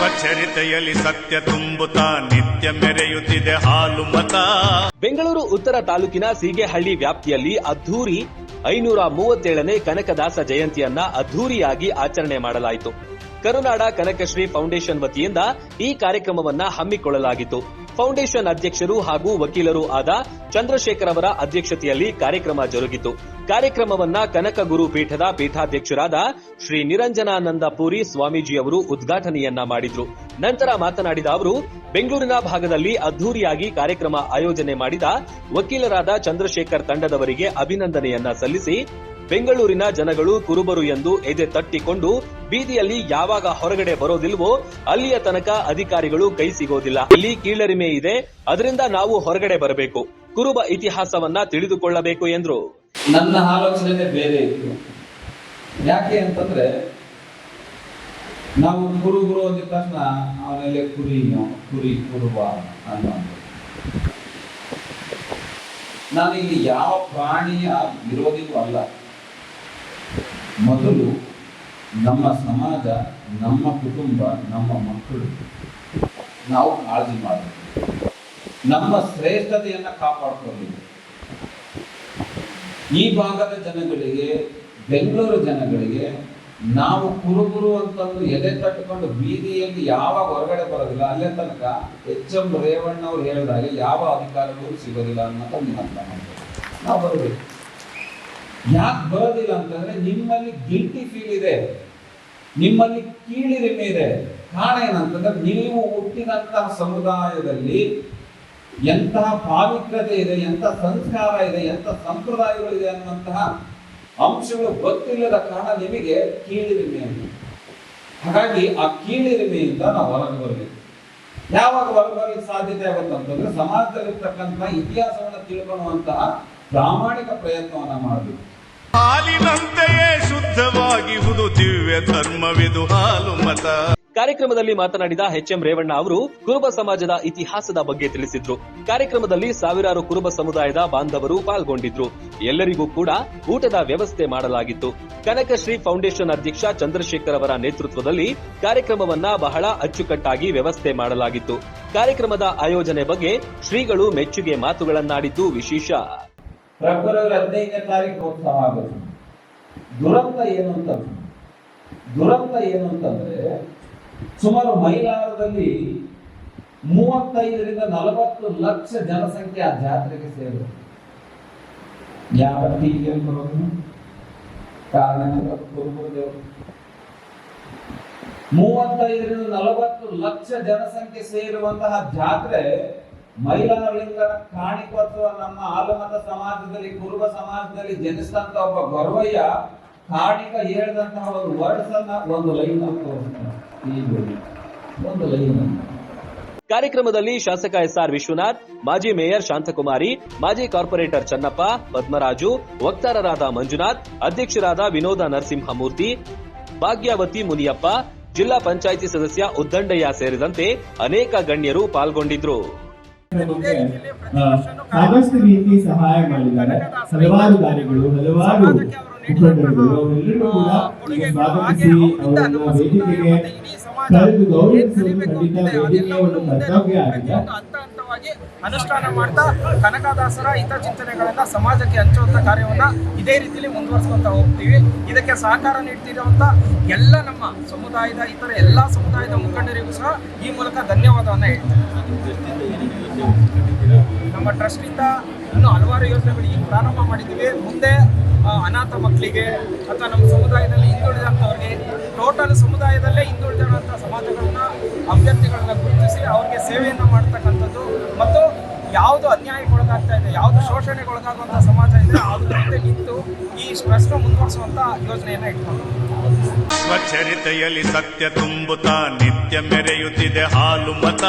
ಸ್ವಚರಿತೆಯಲ್ಲಿ ಸತ್ಯ ತುಂಬುತ್ತಾ ನಿತ್ಯ ಮೆರೆಯುತ್ತಿದೆ ಹಾಲು ಮತ. ಬೆಂಗಳೂರು ಉತ್ತರ ತಾಲೂಕಿನ ಸೀಗೆಹಳ್ಳಿ ವ್ಯಾಪ್ತಿಯಲ್ಲಿ ಅದ್ಧೂರಿ ಐನೂರ ಮೂವತ್ತೇಳನೇ ಕನಕದಾಸ ಜಯಂತಿಯನ್ನ ಅದ್ಧೂರಿಯಾಗಿ ಆಚರಣೆ ಮಾಡಲಾಯಿತು. ಕರುನಾಡ ಕನಕಶ್ರೀ ಫೌಂಡೇಶನ್ ವತಿಯಿಂದ ಈ ಕಾರ್ಯಕ್ರಮವನ್ನ ಹಮ್ಮಿಕೊಳ್ಳಲಾಗಿತ್ತು. ಫೌಂಡೇಶನ್ ಅಧ್ಯಕ್ಷರು ಹಾಗೂ ವಕೀಲರು ಆದ ಚಂದ್ರಶೇಖರ್ ಅವರ ಅಧ್ಯಕ್ಷತೆಯಲ್ಲಿ ಕಾರ್ಯಕ್ರಮ ಜರುಗಿತು. ಕಾರ್ಯಕ್ರಮವನ್ನ ಕನಕ ಗುರು ಪೀಠದ ಪೀಠಾಧ್ಯಕ್ಷರಾದ ಶ್ರೀ ನಿರಂಜನಾನಂದ ಪುರಿ ಸ್ವಾಮೀಜಿಯವರು ಉದ್ಘಾಟನೆಯನ್ನ ಮಾಡಿದ್ರು. ನಂತರ ಮಾತನಾಡಿದ ಅವರು, ಬೆಂಗಳೂರಿನ ಭಾಗದಲ್ಲಿ ಅದ್ದೂರಿಯಾಗಿ ಕಾರ್ಯಕ್ರಮ ಆಯೋಜನೆ ಮಾಡಿದ ವಕೀಲರಾದ ಚಂದ್ರಶೇಖರ್ ತಂಡದವರಿಗೆ ಅಭಿನಂದನೆಯನ್ನ ಸಲ್ಲಿಸಿ ಬೆಂಗಳೂರಿನ ಜನಗಳು ಕುರುಬರು ಎಂದು ಎದೆ ತಟ್ಟಿಕೊಂಡು ಬೀದಿಯಲ್ಲಿ ಯಾವಾಗ ಹೊರಗಡೆ ಬರೋದಿಲ್ವೋ ಅಲ್ಲಿಯ ತನಕ ಅಧಿಕಾರಿಗಳು ಕೈ ಸಿಗೋದಿಲ್ಲ. ಇಲ್ಲಿ ಕೀಳರಿಮೆ ಇದೆ. ಅದರಿಂದ ನಾವು ಹೊರಗಡೆ ಬರಬೇಕು. ಕುರುಬ ಇತಿಹಾಸವನ್ನ ತಿಳಿದುಕೊಳ್ಳಬೇಕು ಎಂದ್ರು. ನನ್ನ ಆಲೋಚನೆ ಬೇರೆ ಇತ್ತು. ಯಾಕೆ ಅಂತಂದ್ರೆ, ನಾವು ಕುರುಬರು ಅಂದ ತಕ್ಷಣ ಅವನಲ್ಲಿ ಕುರಿ ಕುರಿ ಕುರುಬ ಅನ್ನೋ ನಾನು ಇಲ್ಲಿ ಯಾವ ಪ್ರಾಣಿಯ ವಿರೋಧಿಗೂ ಅಲ್ಲ. ಮೊದಲು ನಮ್ಮ ಸಮಾಜ, ನಮ್ಮ ಕುಟುಂಬ, ನಮ್ಮ ಮಕ್ಕಳು ನಾವು ಕಾಳಜಿ ಮಾಡಬೇಕು. ನಮ್ಮ ಶ್ರೇಷ್ಠತೆಯನ್ನು ಕಾಪಾಡ್ಕೊಳ್ಬೇಕು. ಈ ಭಾಗದ ಜನಗಳಿಗೆ, ಬೆಂಗಳೂರು ಜನಗಳಿಗೆ ನಾವು ಕುರುಬುರು ಅಂತಂದು ಎದೆ ತಟ್ಟುಕೊಂಡು ಬೀದಿಯಲ್ಲಿ ಯಾವಾಗ ಹೊರಗಡೆ ಬರೋದಿಲ್ಲ, ಅಲ್ಲೇ ತನಕ ಎಚ್ ಎಂ ರೇವಣ್ಣ ಹೇಳಿದಾಗ ಯಾವ ಅಧಿಕಾರಗಳು ಸಿಗೋದಿಲ್ಲ ಅನ್ನೋದು ನಾವು ಬರಬೇಕು. ಯಾಕೆ ಬರೋದಿಲ್ಲ ಅಂತಂದ್ರೆ ನಿಮ್ಮಲ್ಲಿ ಗಿಲ್ಟಿ ಫೀಲ್ ಇದೆ. ನಿಮ್ಮಲ್ಲಿ ಕೀಳಿರಿಮೆ ಇದೆ. ಕಾರಣ ಏನಂತಂದ್ರೆ ನೀವು ಹುಟ್ಟಿದಂತಹ ಸಮುದಾಯದಲ್ಲಿ ಎಂತಹ ಪಾವಿತ್ರತೆ ಇದೆ ಎಂತ ಸಂಸ್ಕಾರ ಇದೆ ಎಂತ ಸಂಪ್ರದಾಯಗಳು ಇದೆ ಅನ್ನುವಂತಹ ಅಂಶಗಳು ಗೊತ್ತಿಲ್ಲದ ಕಾರಣ ನಿಮಗೆ ಕೀಳಿರಿಮೆ ಅಂತ ಹಾಗಾಗಿ ಆ ಕೀಳಿರಿಮೆಯಿಂದ ನಾವು ಹೊರಗೆ ಬರಬೇಕು. ಯಾವಾಗ ಹೊರಗೆ ಬರಲಿಕ್ಕೆ ಸಾಧ್ಯತೆ ಆಗುತ್ತೆ ಅಂತಂದ್ರೆ ಸಮಾಜದಲ್ಲಿರ್ತಕ್ಕಂಥ ಇತಿಹಾಸವನ್ನು ತಿಳ್ಕೊಳ್ಳುವಂತಹ ಪ್ರಾಮಾಣಿಕ ಪ್ರಯತ್ನವನ್ನ ಮಾಡಬೇಕು. ಹಾಲಿನಂತೆಯೇ ಶುದ್ಧವಾಗಿಹುದು ದಿವ್ಯ ಧರ್ಮವಿದು ಹಾಲು ಮತ. ಕಾರ್ಯಕ್ರಮದಲ್ಲಿ ಮಾತನಾಡಿದ ಎಚ್ ಎಂ ರೇವಣ್ಣ ಅವರು ಕುರುಬ ಸಮಾಜದ ಇತಿಹಾಸದ ಬಗ್ಗೆ ತಿಳಿಸಿದ್ರು. ಕಾರ್ಯಕ್ರಮದಲ್ಲಿ ಸಾವಿರಾರು ಕುರುಬ ಸಮುದಾಯದ ಬಾಂಧವರು ಪಾಲ್ಗೊಂಡಿದ್ರು. ಎಲ್ಲರಿಗೂ ಕೂಡ ಊಟದ ವ್ಯವಸ್ಥೆ ಮಾಡಲಾಗಿತ್ತು. ಕನಕಶ್ರೀ ಫೌಂಡೇಶನ್ ಅಧ್ಯಕ್ಷ ಚಂದ್ರಶೇಖರ್ ಅವರ ನೇತೃತ್ವದಲ್ಲಿ ಕಾರ್ಯಕ್ರಮವನ್ನ ಬಹಳ ಅಚ್ಚುಕಟ್ಟಾಗಿ ವ್ಯವಸ್ಥೆ ಮಾಡಲಾಗಿತ್ತು. ಕಾರ್ಯಕ್ರಮದ ಆಯೋಜನೆ ಬಗ್ಗೆ ಶ್ರೀಗಳು ಮೆಚ್ಚುಗೆ ಮಾತುಗಳನ್ನಾಡಿದ್ದು ವಿಶೇಷ. ಫೆಬ್ರವರಿ ಹದಿನೈದನೇ ತಾರೀಕು ಉತ್ಸವ ಆಗುತ್ತೆ. ದುರಂತ ಏನು ಅಂತ ದುರಂತ ಏನು ಅಂತಂದ್ರೆ ಸುಮಾರು ಮೈಲಾರದಲ್ಲಿ ಮೂವತ್ತೈದರಿಂದ ನಲವತ್ತು ಲಕ್ಷ ಜನಸಂಖ್ಯೆ ಆ ಜಾತ್ರೆಗೆ ಸೇರಿದೆ. ಯಾವ ಟೀಕೆಯಲ್ಲಿ ಬರೋದು ಕಾರಣ ದೇವರು. ಮೂವತ್ತೈದರಿಂದ ನಲವತ್ತು ಲಕ್ಷ ಜನಸಂಖ್ಯೆ ಸೇರುವಂತಹ ಜಾತ್ರೆ ಮೈಲಾರಲಿಂಗನ ಕಾಣಿಕತ್ವ ನಮ್ಮ ಆಲಮದ ಸಮಾಜದಲ್ಲಿ, ಕುರುಬ ಸಮಾಜದಲ್ಲಿ ಜನಿಸಿದಂತ ಒಬ್ಬ ಗೊರವಯ್ಯ ಕಾಣಿಕ ಹೇಳಿದಂತಹ ಒಂದು ವರ್ಡ್ಸ್ ಅನ್ನ ಒಂದು ಲೈನ್ ಒಂದು ಲೈನ್ ಕಾರ್ಯಕ್ರಮದಲ್ಲಿ ಶಾಸಕ ಎಸ್ಆರ್ ವಿಶ್ವನಾಥ್, ಮಾಜಿ ಮೇಯರ್ ಶಾಂತಕುಮಾರಿ, ಮಾಜಿ ಕಾರ್ಪೊರೇಟರ್ ಚನ್ನಪ್ಪ, ಪದ್ಮರಾಜು, ವಕ್ತಾರರಾದ ಮಂಜುನಾಥ್, ಅಧ್ಯಕ್ಷರಾದ ವಿನೋದ ನರಸಿಂಹಮೂರ್ತಿ, ಭಾಗ್ಯಾವತಿ ಮುನಿಯಪ್ಪ, ಜಿಲ್ಲಾ ಪಂಚಾಯಿತಿ ಸದಸ್ಯ ಉದ್ದಂಡಯ್ಯ ಸೇರಿದಂತೆ ಅನೇಕ ಗಣ್ಯರು ಪಾಲ್ಗೊಂಡಿದ್ರು. ಸಾಕಷ್ಟು ರೀತಿ ಸಹಾಯ ಮಾಡಿದ್ದಾರೆ. ಹಲವಾರು ದಾರಿಗಳು ಹಲವಾರು ಮುಖಂಡರುಗಳು ಅವರೆಲ್ಲರೂ ಕೂಡ ಈಗ ಸ್ವಾಗತಿಸಿ ಅವರನ್ನು ವೇದಿಕೆಗೆ ಕರೆದು ಗೌರವಿಸುವುದು ಖಂಡಿತ ವೇದಿಕೆಯ ಒಂದು ಕರ್ತವ್ಯ ಆಗಿದೆ. ಹಂತ ಹಂತವಾಗಿ ಅನುಷ್ಠಾನ ಮಾಡ್ತಾ ಕನಕದಾಸರ ಹಿತಚಿಂತನೆಗಳನ್ನ ಸಮಾಜಕ್ಕೆ ಹಂಚುವಂತ ಕಾರ್ಯವನ್ನ ಇದೇ ರೀತಿಯಲ್ಲಿ ಮುಂದುವರಿಸುವಂತ ಹೋಗ್ತೀವಿ. ಇದಕ್ಕೆ ಸಹಕಾರ ನೀಡ್ತಿರುವಂತ ಎಲ್ಲ ನಮ್ಮ ಸಮುದಾಯದ ಇತರ ಎಲ್ಲಾ ಸಮುದಾಯದ ಮುಖಂಡರಿಗೂ ಸಹ ಈ ಮೂಲಕ ಧನ್ಯವಾದವನ್ನ ಹೇಳ್ತೀನಿ. ನಮ್ಮ ಟ್ರಸ್ಟಿಂದ ಇನ್ನೂ ಹಲವಾರು ಯೋಜನೆಗಳು ಈಗ ಪ್ರಾರಂಭ ಮಾಡಿದ್ದೀವಿ. ಮುಂದೆ ಅನಾಥ ಮಕ್ಕಳಿಗೆ ಅಥವಾ ನಮ್ಮ ಸಮುದಾಯದಲ್ಲಿ ಹಿಂದುಳಿದಂಥವ್ರಿಗೆ, ಟೋಟಲ್ ಸಮುದಾಯದಲ್ಲೇ ಹಿಂದುಳಿದಿರುವಂಥ ಸಮಾಜಗಳನ್ನ, ಅಭ್ಯರ್ಥಿಗಳನ್ನ ಗುರುತಿಸಿ ಅವ್ರಿಗೆ ಸೇವೆಯನ್ನು ಮಾಡ್ತಕ್ಕಂಥದ್ದು. ಮತ್ತು ಯಾವುದು ಅನ್ಯಾಯಕ್ಕೆ ಒಳಗಾಗ್ತಾ ಇದೆ, ಯಾವುದು ಶೋಷಣೆಗೊಳಗಾಗುವಂಥ ಸಮಾಜ ಇದೆ, ಅದ್ರ ಜೊತೆ ನಿಂತು ಈ ಟ್ರಸ್ಟ್ನ ಮುಂದುವರಿಸುವಂಥ ಯೋಜನೆಯನ್ನು ಇಟ್ಕೊಂಡು ಸ್ವಚರಿತೆಯಲ್ಲಿ ಸತ್ಯ ತುಂಬುತ್ತಾ ನಿತ್ಯ ಮೆರೆಯುತ್ತಿದೆ ಹಾಲು ಮತ.